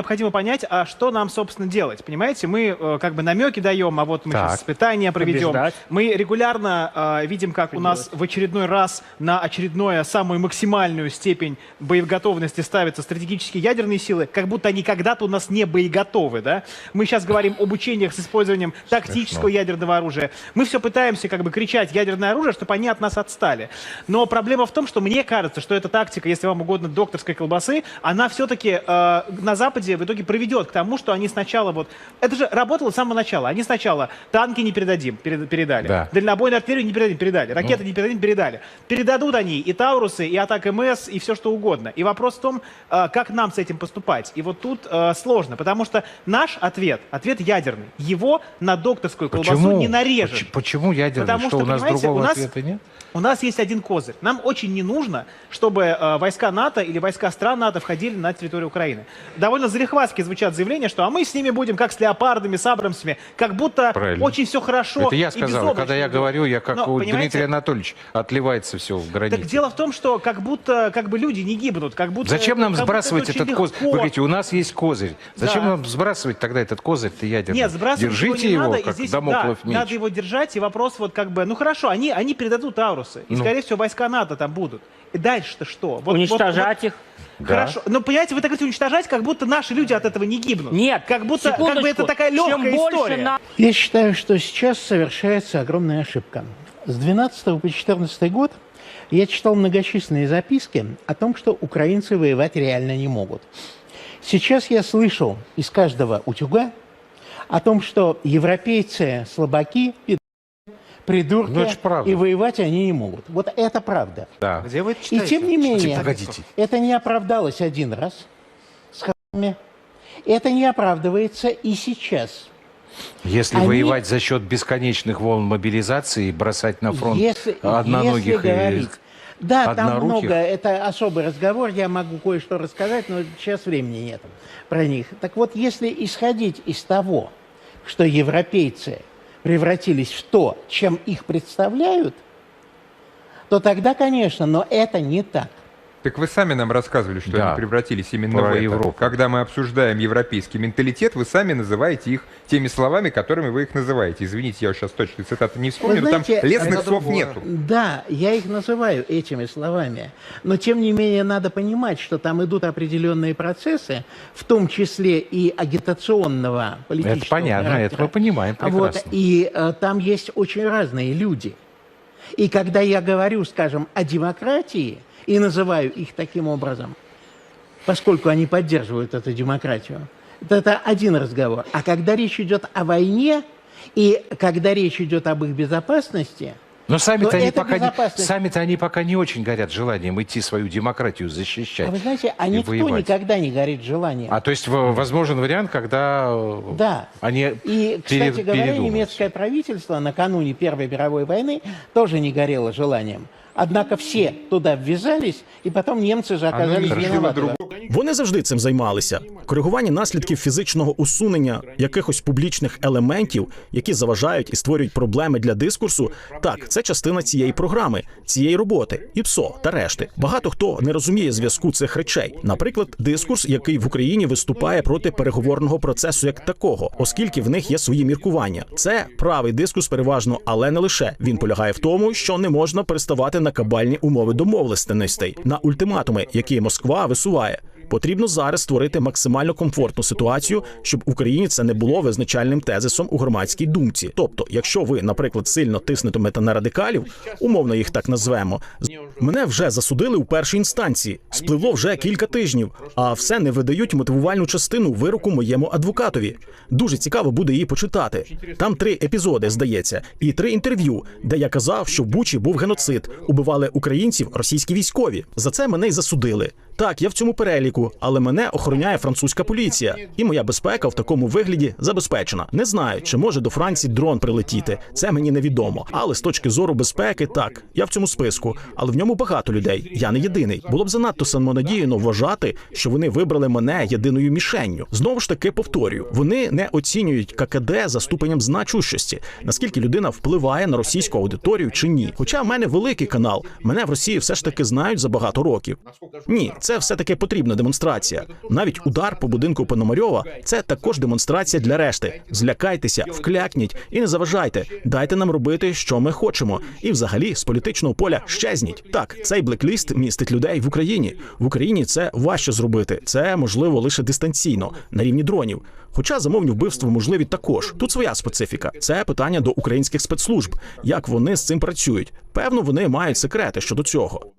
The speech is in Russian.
необходимо понять, а что нам, собственно, делать. Понимаете, мы э, как бы намеки даем, а вот мы Так. сейчас испытания проведем. Побеждать. Мы регулярно э, видим, как у нас в очередной раз на очередное самую максимальную степень боеготовности ставятся стратегические ядерные силы, как будто они когда-то у нас не боеготовы, да? Мы сейчас говорим об учениях с использованием тактического ядерного оружия. Мы все пытаемся как бы кричать ядерное оружие, чтобы они от нас отстали. Но проблема в том, что мне кажется, что эта тактика, если вам угодно, докторской колбасы, она все-таки на Западе в итоге приведет к тому, что они сначала вот... Это же работало с самого начала. Они сначала танки не передадим, перед- передали. Да. Дальнобойную артиллерию не передадим, передали. Ракеты не передадим, передали. Передадут они и Таурусы, и атак МС, и все что угодно. И вопрос в том, э, как нам с этим поступать. И вот тут э, сложно, потому что наш ответ, ответ ядерный, его на докторскую колбасу Почему? не нарежешь. Поч- Почему ядерный? Потому что, что, у нас понимаете, другого у нас- ответа нет? У нас есть один козырь. Нам очень не нужно, чтобы э, войска НАТО или войска стран НАТО входили на территорию Украины. Довольно залихватски звучат заявления, что а мы с ними будем как с леопардами, с абрамсами, как будто Правильно. очень все хорошо Это я сказал. Когда я говорю, я как Но, у понимаете, Дмитрия Анатольевича отливается все в границе. Так дело в том, что как будто как бы люди не гибнут, как будто... Зачем нам как сбрасывать это этот козырь? Вы говорите, у нас есть козырь. Зачем Да. нам сбрасывать тогда этот козырь-то ядерный? Нет, сбрасывать Держите его, его, не надо, и как здесь, домоклов да, меч. надо его держать, и вопрос вот как бы, ну хорошо, они, они передадут Аурусы, и, Ну. скорее всего, войска НАТО там будут. И дальше-то что? Вот- вот- Уничтожать их. Хорошо. Но, понимаете, вы так говорите уничтожать, как будто наши люди от этого не гибнут. Нет, Как будто, как бы это такая легкая история. на- Я считаю, что сейчас совершается огромная ошибка. С 12 по 14 год я читал многочисленные записки о том, что украинцы воевать реально не могут. Сейчас я слышу из каждого утюга о том, что европейцы слабаки, придурки, Ну, правда. и воевать они не могут. Вот это правда. Да. Где вы это И читаете? тем не менее, Погодите. это не оправдалось один раз с х**ми. Это не оправдывается и сейчас. Если Они- воевать за счет бесконечных волн мобилизации и бросать на фронт Если, одноногих если и говорить, да, там много, это особый разговор, я могу кое-что рассказать, но сейчас времени нет про них. Так вот, если исходить из того, что европейцы превратились в то, чем их представляют, то тогда, конечно, но это не так. Так вы сами нам рассказывали, что Да. они превратились именно Про в это. Европу. Когда мы обсуждаем европейский менталитет, вы сами называете их теми словами, которыми вы их называете. Извините, я сейчас точно цитаты не вспомню, но знаете, там лестных это слов другое. нету. Да, я их называю этими словами. Но тем не менее надо понимать, что там идут определенные процессы, в том числе и агитационного политического Это понятно, это характера. мы понимаем Вот, прекрасно. и э, там есть очень разные люди. И когда я говорю, скажем, о демократии и называю их таким образом, поскольку они поддерживают эту демократию, это, один разговор. А когда речь идет о войне и когда речь идет об их безопасности, Но сами-то Но они, пока не, сами-то они пока не очень горят желанием идти свою демократию защищать. а вы знаете, а никто воевать. никогда не горит желанием. А то есть возможен вариант, когда э, Да. они И, кстати перед- говоря, немецкое правительство накануне Первой мировой войны тоже не горело желанием. Однако все туда ввязались, и потом немцы же оказались решило виноваты. Вони завжди цим займалися. Коригування наслідків фізичного усунення якихось публічних елементів, які заважають і створюють проблеми для дискурсу. Так, це частина цієї програми, цієї роботи, і ПСО та решти. Багато хто не розуміє зв'язку цих речей. Наприклад, дискурс, який в Україні виступає проти переговорного процесу як такого, оскільки в них є свої міркування. Це правий дискурс переважно, але не лише він полягає в тому, що не можна переставати на кабальні умови домовленостей, на ультиматуми, які Москва висуває. Потрібно зараз створити максимально комфортну ситуацію, щоб в Україні це не було визначальним тезисом у громадській думці. Тобто, якщо ви, наприклад, сильно тиснетимете на радикалів, умовно їх так назвемо, мене вже засудили у першій інстанції. Спливло вже кілька тижнів, а все не видають мотивувальну частину вироку моєму адвокатові. Дуже цікаво буде її почитати. Там три епізоди, здається, і три інтерв'ю, де я казав, що в Бучі був геноцид, убивали українців російські військові. За це мене й засудили. Так, я в цьому переліку, але мене охороняє французька поліція, і моя безпека в такому вигляді забезпечена. Не знаю, чи може до Франції дрон прилетіти. Це мені невідомо. Але з точки зору безпеки, так, я в цьому списку, але в ньому багато людей. Я не єдиний. Було б занадто самонадіяно вважати, що вони вибрали мене єдиною мішенню. Знову ж таки повторюю, вони не оцінюють ККД за ступенем значущості, наскільки людина впливає на російську аудиторію чи ні. Хоча в мене великий канал, мене в Росії все ж таки знають за багато років. Ні, це це все таки потрібна демонстрація. Навіть удар по будинку Пономарьова – це також демонстрація для решти. Злякайтеся, вклякніть і не заважайте. Дайте нам робити, що ми хочемо. І взагалі з політичного поля щезніть. Так, цей блекліст містить людей в Україні. В Україні це важче зробити. Це можливо лише дистанційно на рівні дронів. Хоча замовні вбивства можливі також. Тут своя специфіка. Це питання до українських спецслужб. Як вони з цим працюють? Певно, вони мають секрети щодо цього.